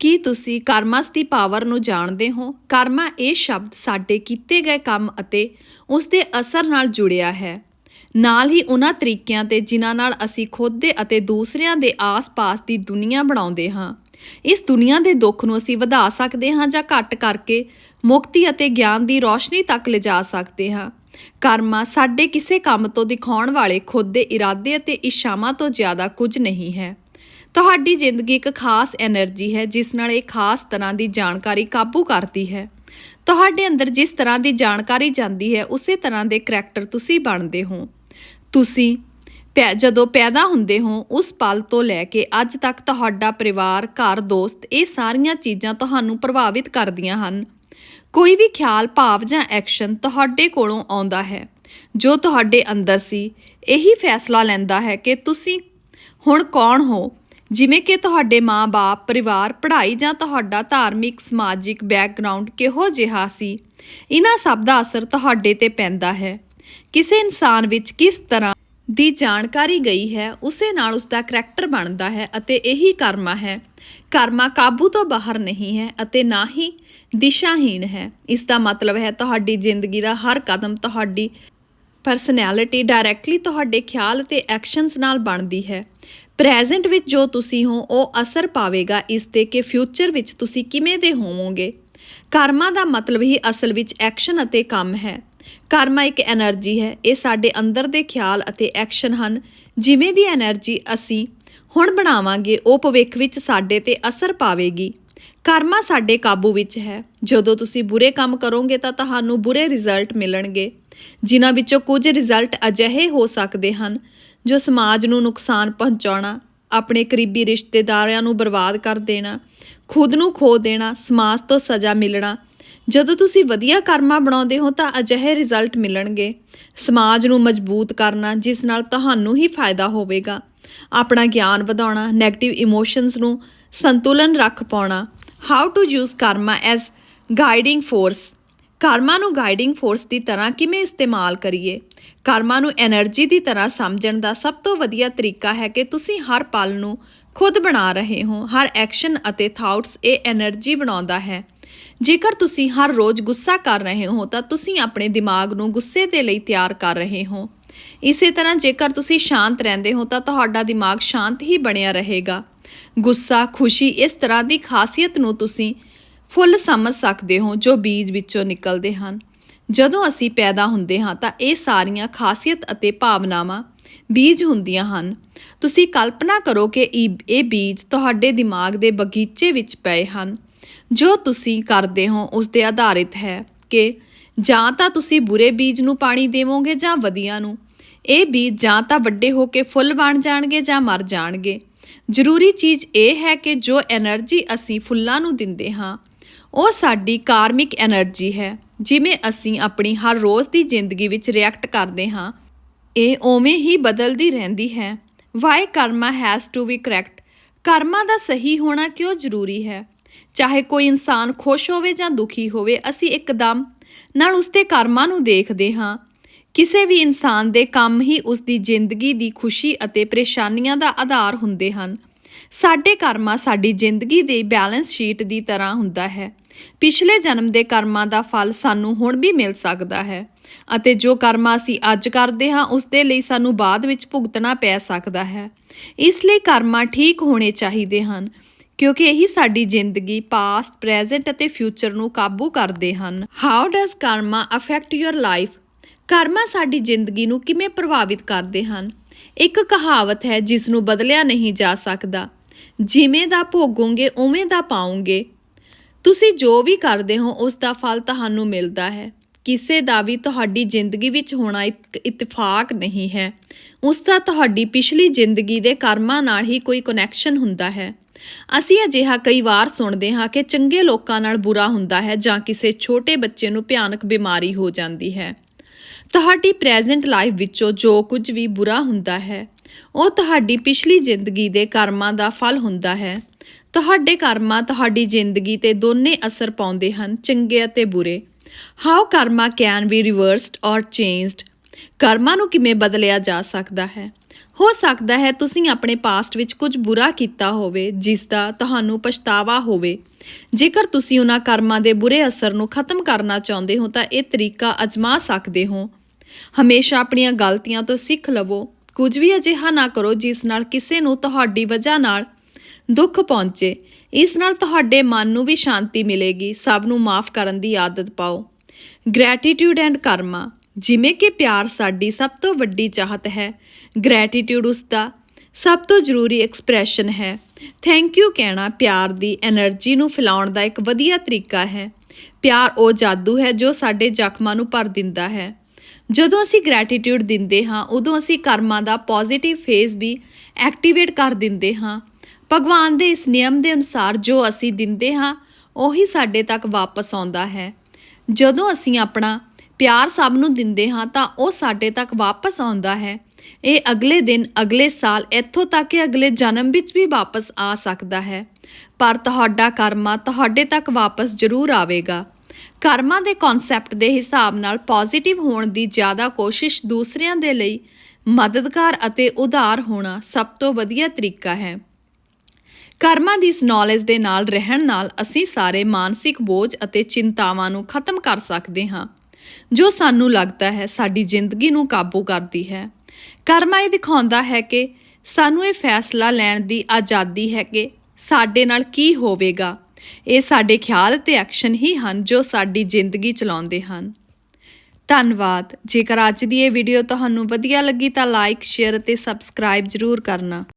ਕੀ ਤੁਸੀਂ ਕਰਮਾਸ ਦੀ ਪਾਵਰ ਨੂੰ ਜਾਣਦੇ ਹੋ? ਕਰਮਾ ਇਹ ਸ਼ਬਦ ਸਾਡੇ ਕੀਤੇ ਗਏ ਕੰਮ ਅਤੇ ਉਸ ਦੇ ਅਸਰ ਨਾਲ ਜੁੜਿਆ ਹੈ। ਨਾਲ ਹੀ ਉਹਨਾਂ ਤਰੀਕਿਆਂ ਤੇ ਜਿਨ੍ਹਾਂ ਨਾਲ ਅਸੀਂ ਖੁਦ ਦੇ ਅਤੇ ਦੂਸਰਿਆਂ ਦੇ ਆਸ-ਪਾਸ ਦੀ ਦੁਨੀਆ ਬਣਾਉਂਦੇ ਹਾਂ। ਇਸ ਦੁਨੀਆ ਦੇ ਦੁੱਖ ਨੂੰ ਅਸੀਂ ਵਧਾ ਸਕਦੇ ਹਾਂ ਜਾਂ ਘੱਟ ਕਰਕੇ ਮੁਕਤੀ ਅਤੇ ਗਿਆਨ ਦੀ ਰੋਸ਼ਨੀ ਤੱਕ ਲਿਜਾ ਸਕਦੇ ਹਾਂ। ਕਰਮਾ ਸਾਡੇ ਕਿਸੇ ਕੰਮ ਤੋਂ ਦਿਖਾਉਣ ਵਾਲੇ ਖੁਦ ਦੇ ਇਰਾਦੇ ਅਤੇ ਇੱਛਾਵਾਂ ਤੋਂ ਜ਼ਿਆਦਾ ਕੁਝ ਨਹੀਂ ਹੈ। ਤੁਹਾਡੀ ਜ਼ਿੰਦਗੀ ਇੱਕ ਖਾਸ એનર્ਜੀ ਹੈ, ਜਿਸ ਨਾਲ ਇਹ ਖਾਸ ਤਰ੍ਹਾਂ ਦੀ ਜਾਣਕਾਰੀ ਕਾਬੂ ਕਰਦੀ ਹੈ। ਤੁਹਾਡੇ ਅੰਦਰ ਜਿਸ ਤਰ੍ਹਾਂ ਦੀ ਜਾਣਕਾਰੀ ਜਾਂਦੀ ਹੈ, ਉਸੇ ਤਰ੍ਹਾਂ ਦੇ ਕੈਰੈਕਟਰ ਤੁਸੀਂ ਬਣਦੇ ਹੋ। ਤੁਸੀਂ ਜਦੋਂ ਪੈਦਾ ਹੁੰਦੇ ਹੋ, ਉਸ ਪਲ ਤੋਂ ਲੈ ਕੇ ਅੱਜ ਤੱਕ ਤੁਹਾਡਾ ਪਰਿਵਾਰ, ਘਰ, ਦੋਸਤ, ਇਹ ਸਾਰੀਆਂ ਚੀਜ਼ਾਂ ਤੁਹਾਨੂੰ ਪ੍ਰਭਾਵਿਤ ਕਰਦੀਆਂ ਹਨ। ਕੋਈ ਵੀ ਖਿਆਲ, ਭਾਵ ਜਾਂ ਐਕਸ਼ਨ ਤੁਹਾਡੇ ਕੋਲੋਂ ਆਉਂਦਾ ਹੈ। ਜੋ ਤੁਹਾਡੇ ਅੰਦਰ ਸੀ, ਇਹੀ ਫੈਸਲਾ ਲੈਂਦਾ ਹੈ ਕਿ ਤੁਸੀਂ ਹੁਣ ਕੌਣ ਹੋ? ਜਿਵੇਂ ਕਿ ਤੁਹਾਡੇ ਮਾਂ-ਬਾਪ ਪਰਿਵਾਰ, ਪੜ੍ਹਾਈ ਜਾਂ ਤੁਹਾਡਾ ਧਾਰਮਿਕ, ਸਮਾਜਿਕ ਬੈਕਗ੍ਰਾਉਂਡ ਕਿਹੋ ਜਿਹਾ ਸੀ? ਇਹਨਾਂ ਸਭ ਦਾ ਅਸਰ ਤੁਹਾਡੇ ਤੇ ਪੈਂਦਾ ਹੈ। ਕਿਸੇ ਇਨਸਾਨ ਵਿੱਚ ਕਿਸ ਤਰ੍ਹਾਂ ਦੀ ਜਾਣਕਾਰੀ ਗਈ ਹੈ, ਉਸੇ ਨਾਲ ਉਸ ਦਾ ਕਰੈਕਟਰ ਬਣਦਾ ਹੈ ਅਤੇ ਇਹੀ ਕਰਮਾ ਹੈ। ਕਰਮਾ ਕਾਬੂ ਤੋਂ ਬਾਹਰ ਨਹੀਂ ਹੈ ਅਤੇ ਨਾ ਹੀ ਦਿਸ਼ਾਹੀਣ ਹੈ। ਇਸ ਦਾ ਮਤਲਬ ਹੈ ਤੁਹਾਡੀ ਜ਼ਿੰਦਗੀ ਦਾ ਹਰ ਕਦਮ ਤੁਹਾਡੀ ਪਰਸਨੈਲਿਟੀ ਡਾਇਰੈਕਟਲੀ ਤੁਹਾਡੇ ਖਿਆਲ ਅਤੇ ਐਕਸ਼ਨਸ ਨਾਲ ਬਣਦੀ ਹੈ। ਪ੍ਰੈਜ਼ੈਂਟ ਵਿੱਚ ਜੋ ਤੁਸੀਂ ਹੋ, ਉਹ ਅਸਰ ਪਾਵੇਗਾ ਇਸ ਤੇ ਕਿ ਫਿਊਚਰ ਵਿੱਚ ਤੁਸੀਂ ਕਿਵੇਂ ਦੇ ਹੋਵੋਗੇ। ਕਰਮਾ ਦਾ ਮਤਲਬ ਹੀ ਅਸਲ ਵਿੱਚ ਐਕਸ਼ਨ ਅਤੇ ਕੰਮ ਹੈ। ਕਰਮਾ ਇੱਕ એનર્ਜੀ ਹੈ, ਇਹ ਸਾਡੇ ਅੰਦਰ ਦੇ ਖਿਆਲ ਅਤੇ ਐਕਸ਼ਨ ਹਨ। ਜਿਵੇਂ ਦੀ એનર્ਜੀ ਅਸੀਂ ਹੁਣ ਬਣਾਵਾਂਗੇ, ਉਹ ਭਵਿੱਖ ਵਿੱਚ ਸਾਡੇ ਤੇ ਅਸਰ ਪਾਵੇਗੀ। ਕਰਮਾ ਸਾਡੇ ਕਾਬੂ ਵਿੱਚ ਹੈ। ਜਦੋਂ ਤੁਸੀਂ ਬੁਰੇ ਕੰਮ ਕਰੋਗੇ, ਤਾਂ ਤੁਹਾਨੂੰ ਬੁਰੇ ਰਿਜ਼ਲਟ ਮਿਲਣਗੇ। ਜਿਨ੍ਹਾਂ ਵਿੱਚੋਂ ਕੁਝ ਰਿਜ਼ਲਟ ਅਜਿਹੇ ਹੋ ਸਕਦੇ ਹਨ ਜੋ ਸਮਾਜ ਨੂੰ ਨੁਕਸਾਨ ਪਹੁੰਚਾਉਣਾ, ਆਪਣੇ ਕਰੀਬੀ ਰਿਸ਼ਤੇਦਾਰਾਂ ਨੂੰ ਬਰਬਾਦ ਕਰ ਦੇਣਾ, ਖੁਦ ਨੂੰ ਖੋ ਦੇਣਾ, ਸਮਾਜ ਤੋਂ ਸਜ਼ਾ ਮਿਲਣਾ। ਜਦੋਂ ਤੁਸੀਂ ਵਧੀਆ ਕਰਮਾ ਬਣਾਉਂਦੇ ਹੋ ਤਾਂ ਅਜਿਹੇ ਰਿਜ਼ਲਟ ਮਿਲਣਗੇ। ਸਮਾਜ ਨੂੰ ਮਜ਼ਬੂਤ ਕਰਨਾ, ਜਿਸ ਨਾਲ ਤੁਹਾਨੂੰ ਹੀ ਫਾਇਦਾ ਹੋਵੇਗਾ। ਆਪਣਾ ਗਿਆਨ ਵਧਾਉਣਾ 네ਗੇਟਿਵ ਇਮੋਸ਼ਨਸ ਨੂੰ ਸੰਤੁਲਨ ਰੱਖ ਪਾਉਣਾ। How to use karma as guiding force ਕਰਮਾਂ ਨੂੰ ਗਾਈਡਿੰਗ ਫੋਰਸ ਦੀ ਤਰ੍ਹਾਂ ਕਿਵੇਂ ਇਸਤੇਮਾਲ ਕਰੀਏ? ਕਰਮਾਂ ਨੂੰ એનર્ਜੀ ਦੀ ਤਰ੍ਹਾਂ ਸਮਝਣ ਦਾ ਸਭ ਤੋਂ ਵਧੀਆ ਤਰੀਕਾ ਹੈ ਕਿ ਤੁਸੀਂ ਹਰ ਪਲ ਨੂੰ ਖੁਦ ਬਣਾ ਰਹੇ ਹੋ। ਹਰ ਐਕਸ਼ਨ ਅਤੇ ਥਾਟਸ ਇਹ એનર્ਜੀ ਬਣਾਉਂਦਾ ਹੈ। ਜੇਕਰ ਤੁਸੀਂ ਹਰ ਰੋਜ਼ ਗੁੱਸਾ ਕਰ ਰਹੇ ਹੋ, ਤਾਂ ਤੁਸੀਂ ਆਪਣੇ ਦਿਮਾਗ ਨੂੰ ਗੁੱਸੇ ਦੇ ਲਈ ਤਿਆਰ ਕਰ ਰਹੇ ਹੋ। ਇਸੇ ਤਰ੍ਹਾਂ ਜੇਕਰ ਤੁਸੀਂ ਸ਼ਾਂਤ ਰਹਿੰਦੇ ਹੋ, ਤਾਂ ਤੁਹਾਡਾ ਦਿਮਾਗ ਸ਼ਾਂਤ ਹੀ ਬਣਿਆ ਰਹੇਗਾ। ਗੁੱਸਾ, ਖੁਸ਼ੀ ਇਸ ਤਰ੍ਹਾਂ ਦੀ ਖਾਸੀਅਤ ਨੂੰ ਤੁਸੀਂ ਫੁੱਲ ਸਮਝ ਸਕਦੇ ਹੋ ਜੋ ਬੀਜ ਵਿੱਚੋਂ ਨਿਕਲਦੇ ਹਨ। ਜਦੋਂ ਅਸੀਂ ਪੈਦਾ ਹੁੰਦੇ ਹਾਂ ਤਾਂ ਇਹ ਸਾਰੀਆਂ ਖਾਸੀਅਤ ਅਤੇ ਭਾਵਨਾਵਾਂ ਬੀਜ ਹੁੰਦੀਆਂ ਹਨ। ਤੁਸੀਂ ਕਲਪਨਾ ਕਰੋ ਕਿ ਇਹ ਬੀਜ ਤੁਹਾਡੇ ਦਿਮਾਗ ਦੇ ਬਗੀਚੇ ਵਿੱਚ ਪਏ ਹਨ। ਜੋ ਤੁਸੀਂ ਕਰਦੇ ਹੋ ਉਸ ਤੇ ਆਧਾਰਿਤ ਹੈ ਕਿ ਜਾਂ ਤਾਂ ਤੁਸੀਂ ਬੁਰੇ ਬੀਜ ਨੂੰ ਪਾਣੀ ਦੇਵੋਗੇ ਜਾਂ ਵਧੀਆ ਨੂੰ। ਇਹ ਬੀਜ ਜਾਂ ਤਾਂ ਵੱਡੇ ਹੋ ਕੇ ਫੁੱਲ ਬਣ ਜਾਣਗੇ ਜਾਂ ਮਰ ਜਾਣਗੇ। ਜ਼ਰੂਰੀ ਚੀਜ਼ ਇਹ ਹੈ ਕਿ ਜੋ એનર્ਜੀ ਅਸੀਂ ਫੁੱਲਾਂ ਨੂੰ ਦਿੰਦੇ ਹਾਂ ਉਹ ਸਾਡੀ ਕਾਰਮਿਕ એનર્ਜੀ ਹੈ, ਜਿਵੇਂ ਅਸੀਂ ਆਪਣੀ ਹਰ ਰੋਜ਼ ਦੀ ਜ਼ਿੰਦਗੀ ਵਿੱਚ ਰਿਐਕਟ ਕਰਦੇ ਹਾਂ। ਇਹ ਉਵੇਂ ਹੀ ਬਦਲਦੀ ਰਹਿੰਦੀ ਹੈ। Why karma has to be correct ਕਰਮਾ ਦਾ ਸਹੀ ਹੋਣਾ ਕਿਉਂ ਜ਼ਰੂਰੀ ਹੈ? ਚਾਹੇ ਕੋਈ ਇਨਸਾਨ ਖੁਸ਼ ਹੋਵੇ ਜਾਂ ਦੁਖੀ ਹੋਵੇ, ਅਸੀਂ ਇੱਕਦਮ ਨਾਲ ਉਸਦੇ ਕਰਮਾਂ ਨੂੰ ਦੇਖਦੇ ਹਾਂ। ਕਿਸੇ ਵੀ ਇਨਸਾਨ ਦੇ ਕੰਮ ਹੀ ਉਸਦੀ ਜ਼ਿੰਦਗੀ ਦੀ ਖੁਸ਼ੀ ਅਤੇ ਪਰੇਸ਼ਾਨੀਆਂ ਦਾ ਆਧਾਰ ਹੁੰਦੇ ਹਨ। ਸਾਡੇ ਕਰਮਾ ਸਾਡੀ ਜ਼ਿੰਦਗੀ ਦੀ ਬੈਲੈਂਸ ਸ਼ੀਟ ਦੀ ਤਰ੍ਹਾਂ ਹੁੰਦਾ ਹੈ। ਪਿਛਲੇ ਜਨਮ ਦੇ ਕਰਮਾਂ ਦਾ ਫਲ ਸਾਨੂੰ ਹੁਣ ਵੀ ਮਿਲ ਸਕਦਾ ਹੈ ਅਤੇ ਜੋ ਕਰਮਾ ਅਸੀਂ ਅੱਜ ਕਰਦੇ ਹਾਂ, ਉਸ ਦੇ ਲਈ ਸਾਨੂੰ ਬਾਅਦ ਵਿੱਚ ਭੁਗਤਣਾ ਪੈ ਸਕਦਾ ਹੈ। ਇਸ ਲਈ ਕਰਮਾ ਠੀਕ ਹੋਣੇ ਚਾਹੀਦੇ ਹਨ, ਕਿਉਂਕਿ ਇਹੀ ਸਾਡੀ ਜ਼ਿੰਦਗੀ ਪਾਸਟ ਪ੍ਰੈਜ਼ੈਂਟ ਅਤੇ ਫਿਊਚਰ ਨੂੰ ਕਾਬੂ ਕਰਦੇ ਹਨ। How does karma affect your life ਕਰਮਾ ਸਾਡੀ ਜ਼ਿੰਦਗੀ ਨੂੰ ਕਿਵੇਂ ਪ੍ਰਭਾਵਿਤ ਕਰਦੇ ਹਨ? ਇੱਕ ਕਹਾਵਤ ਹੈ ਜਿਸ ਨੂੰ ਬਦਲਿਆ ਨਹੀਂ ਜਾ ਸਕਦਾ। ਜਿਵੇਂ ਦਾ ਭੋਗੋਗੇ, ਉਵੇਂ ਦਾ ਪਾਓਗੇ। ਤੁਸੀਂ ਜੋ ਵੀ ਕਰਦੇ ਹੋ, ਉਸ ਦਾ ਫਲ ਤੁਹਾਨੂੰ ਮਿਲਦਾ ਹੈ। ਕਿਸੇ ਦਾ ਵੀ ਤੁਹਾਡੀ ਜ਼ਿੰਦਗੀ ਵਿੱਚ ਹੋਣਾ ਇੱਕ ਇਤਫਾਕ ਨਹੀਂ ਹੈ। ਉਸ ਦਾ ਤੁਹਾਡੀ ਪਿਛਲੀ ਜ਼ਿੰਦਗੀ ਦੇ ਕਰਮਾਂ ਨਾਲ ਹੀ ਕੋਈ ਕਨੈਕਸ਼ਨ ਹੁੰਦਾ ਹੈ। ਅਸੀਂ ਅਜਿਹਾ ਕਈ ਵਾਰ ਸੁਣਦੇ ਹਾਂ ਕਿ ਚੰਗੇ ਲੋਕਾਂ ਨਾਲ ਬੁਰਾ ਹੁੰਦਾ ਹੈ ਜਾਂ ਕਿਸੇ ਛੋਟੇ ਬੱਚੇ ਨੂੰ ਭਿਆਨਕ ਬਿਮਾਰੀ ਹੋ ਜਾਂਦੀ ਹੈ। ਤੁਹਾਡੀ ਪ੍ਰੈਜ਼ੈਂਟ ਲਾਈਫ ਵਿੱਚੋਂ ਜੋ ਕੁਝ ਵੀ ਬੁਰਾ ਹੁੰਦਾ ਹੈ, ਉਹ ਤੁਹਾਡੀ ਪਿਛਲੀ ਜ਼ਿੰਦਗੀ ਦੇ ਕਰਮਾਂ ਦਾ ਫਲ ਹੁੰਦਾ ਹੈ। ਤੁਹਾਡੇ ਕਰਮਾਂ ਤੁਹਾਡੀ ਜ਼ਿੰਦਗੀ ਤੇ ਦੋਨੇ ਅਸਰ ਪਾਉਂਦੇ ਹਨ, ਚੰਗੇ ਅਤੇ ਬੁਰੇ। How karma can be reversed or changed ਕਰਮਾਂ ਨੂੰ ਕਿਵੇਂ ਬਦਲਿਆ ਜਾ ਸਕਦਾ ਹੈ? ਹੋ ਸਕਦਾ ਹੈ ਤੁਸੀਂ ਆਪਣੇ ਪਾਸਟ ਵਿੱਚ ਕੁਝ ਬੁਰਾ ਕੀਤਾ ਹੋਵੇ, ਜਿਸ ਦਾ ਤੁਹਾਨੂੰ ਪਛਤਾਵਾ ਹੋਵੇ। ਜੇਕਰ ਤੁਸੀਂ ਉਹਨਾਂ ਕਰਮਾਂ ਦੇ ਬੁਰੇ ਅਸਰ ਨੂੰ ਖਤਮ ਕਰਨਾ ਚਾਹੁੰਦੇ ਹੋ, ਤਾਂ ਇਹ ਤਰੀਕਾ ਅਜਮਾ ਸਕਦੇ ਹੋ। ਹਮੇਸ਼ਾ ਆਪਣੀਆਂ ਗਲਤੀਆਂ ਤੋਂ ਸਿੱਖ ਲਵੋ। ਕੁਝ ਵੀ ਅਜਿਹਾ ਨਾ ਕਰੋ, ਜਿਸ ਨਾਲ ਕਿਸੇ ਨੂੰ ਤੁਹਾਡੀ ਵਜ੍ਹਾ ਨਾਲ ਦੁੱਖ ਪਹੁੰਚੇ। ਇਸ ਨਾਲ ਤੁਹਾਡੇ ਮਨ ਨੂੰ ਵੀ ਸ਼ਾਂਤੀ ਮਿਲੇਗੀ। ਸਭ ਨੂੰ ਮਾਫ ਕਰਨ ਦੀ ਆਦਤ ਪਾਓ। ਗ੍ਰੈਟੀਟਿਊਡ ਐਂਡ ਕਰਮਾ ਜਿਵੇਂ ਕਿ ਪਿਆਰ ਸਾਡੀ ਸਭ ਤੋਂ ਵੱਡੀ ਚਾਹਤ ਹੈ ਗ੍ਰੈਟੀਟਿਊਡ ਉਸ ਦਾ ਸਭ ਤੋਂ ਜ਼ਰੂਰੀ ਐਕਸਪ੍ਰੈਸ਼ਨ ਹੈ। ਥੈਂਕ ਯੂ ਕਹਿਣਾ ਪਿਆਰ ਦੀ એનર્ਜੀ ਨੂੰ ਫੈਲਾਉਣ ਦਾ ਇੱਕ ਵਧੀਆ ਤਰੀਕਾ ਹੈ। ਪਿਆਰ ਉਹ ਜਾਦੂ ਹੈ ਜੋ ਸਾਡੇ ਜ਼ਖਮਾਂ ਨੂੰ ਭਰ ਦਿੰਦਾ ਹੈ। ਜਦੋਂ ਅਸੀਂ ਗ੍ਰੈਟੀਟਿਊਡ ਦਿੰਦੇ ਹਾਂ, ਉਦੋਂ ਅਸੀਂ ਕਰਮਾਂ ਦਾ ਪੋਜ਼ਿਟਿਵ ਫੇਜ਼ ਵੀ ਐਕਟੀਵੇਟ ਕਰ ਦਿੰਦੇ ਹਾਂ। ਭਗਵਾਨ ਦੇ ਇਸ ਨਿਯਮ ਦੇ ਅਨੁਸਾਰ ਜੋ ਅਸੀਂ ਦਿੰਦੇ ਹਾਂ, ਉਹੀ ਸਾਡੇ ਤੱਕ ਵਾਪਸ ਆਉਂਦਾ ਹੈ। ਜਦੋਂ ਅਸੀਂ ਆਪਣਾ ਪਿਆਰ ਸਭ ਨੂੰ ਦਿੰਦੇ ਹਾਂ ਤਾਂ ਉਹ ਸਾਡੇ ਤੱਕ ਵਾਪਸ ਆਉਂਦਾ ਹੈ। ਇਹ ਅਗਲੇ ਦਿਨ, ਅਗਲੇ ਸਾਲ, ਇੱਥੋਂ ਤੱਕ ਕਿ ਅਗਲੇ ਜਨਮ ਵਿੱਚ ਵੀ ਵਾਪਸ ਆ ਸਕਦਾ ਹੈ। ਪਰ ਤੁਹਾਡਾ ਕਰਮਾ ਤੁਹਾਡੇ ਤੱਕ ਵਾਪਸ ਜ਼ਰੂਰ ਆਵੇਗਾ। ਕਰਮਾ ਦੇ ਕਨਸੈਪਟ ਦੇ ਹਿਸਾਬ ਨਾਲ ਪੋਜ਼ਿਟਿਵ ਹੋਣ ਦੀ ਜ਼ਿਆਦਾ ਕੋਸ਼ਿਸ਼ ਦੂਸਰਿਆਂ ਦੇ ਲਈ ਮਦਦਗਾਰ ਅਤੇ ਉਧਾਰ ਹੋਣਾ ਸਭ ਤੋਂ ਵਧੀਆ ਤਰੀਕਾ ਹੈ। ਕਰਮਾਂ ਦੀ ਇਸ ਨੌਲੇਜ ਦੇ ਨਾਲ ਰਹਿਣ ਨਾਲ ਅਸੀਂ ਸਾਰੇ ਮਾਨਸਿਕ ਬੋਝ ਅਤੇ ਚਿੰਤਾਵਾਂ ਨੂੰ ਖਤਮ ਕਰ ਸਕਦੇ ਹਾਂ। ਜੋ ਸਾਨੂੰ ਲੱਗਦਾ ਹੈ ਸਾਡੀ ਜ਼ਿੰਦਗੀ ਨੂੰ ਕਾਬੂ ਕਰਦੀ ਹੈ। ਕਰਮਾ ਇਹ ਦਿਖਾਉਂਦਾ ਹੈ ਕਿ ਸਾਨੂੰ ਇਹ ਫੈਸਲਾ ਲੈਣ ਦੀ ਆਜ਼ਾਦੀ ਹੈ ਕਿ ਸਾਡੇ ਨਾਲ ਕੀ ਹੋਵੇਗਾ। ਇਹ ਸਾਡੇ ਖਿਆਲ ਤੇ ਐਕਸ਼ਨ ਹੀ ਹਨ ਜੋ ਸਾਡੀ ਜ਼ਿੰਦਗੀ ਚਲਾਉਂਦੇ ਹਨ। ਧੰਨਵਾਦ। ਜੇਕਰ ਅੱਜ ਦੀ ਇਹ ਵੀਡੀਓ ਤੁਹਾਨੂੰ ਵਧੀਆ ਲੱਗੀ ਤਾਂ ਲਾਈਕ, ਸ਼ੇਅਰ ਅਤੇ ਸਬਸਕ੍ਰਾਈਬ ਜ਼ਰੂਰ ਕਰਨਾ।